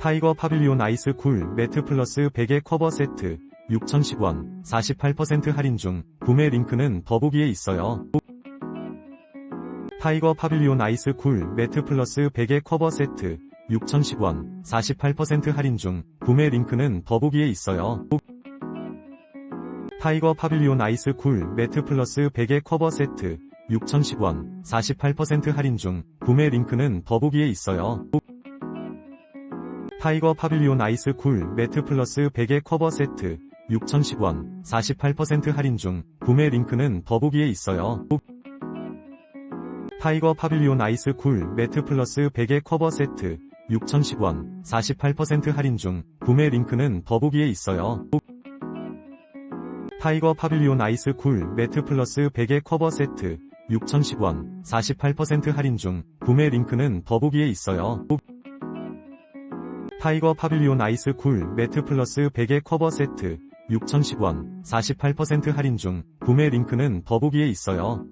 타이거 파빌리온 아이스 쿨 매트 플러스 베개 커버 세트 6,010원 48% 할인 중 구매 링크는 더보기에 있어요. 타이거 파빌리온 아이스 쿨 매트 플러스 베개 커버 세트 6,010원 48% 할인 중 구매 링크는 더보기에 있어요. 타이거 파빌리온 아이스 쿨 매트 플러스 베개 커버 세트 6,010원 48% 할인 중 구매 링크는 더보기에 있어요. 타이거 파빌리온 아이스 쿨 매트 플러스 베개 커버 세트 6,010원 48% 할인 중 구매 링크는 더보기에 있어요. 타이거 파빌리온 아이스 쿨 매트 플러스 베개 커버 세트 6,010원 48% 할인 중 구매 링크는 더보기에 있어요. 타이거 파빌리온 아이스 쿨 매트 플러스 베개 커버 세트 6,010원 48% 할인 중 구매 링크는 더보기에 있어요. 타이거 파빌리온 아이스 쿨 매트 플러스 베개 커버 세트 6,010원 48% 할인 중 구매 링크는 더보기에 있어요.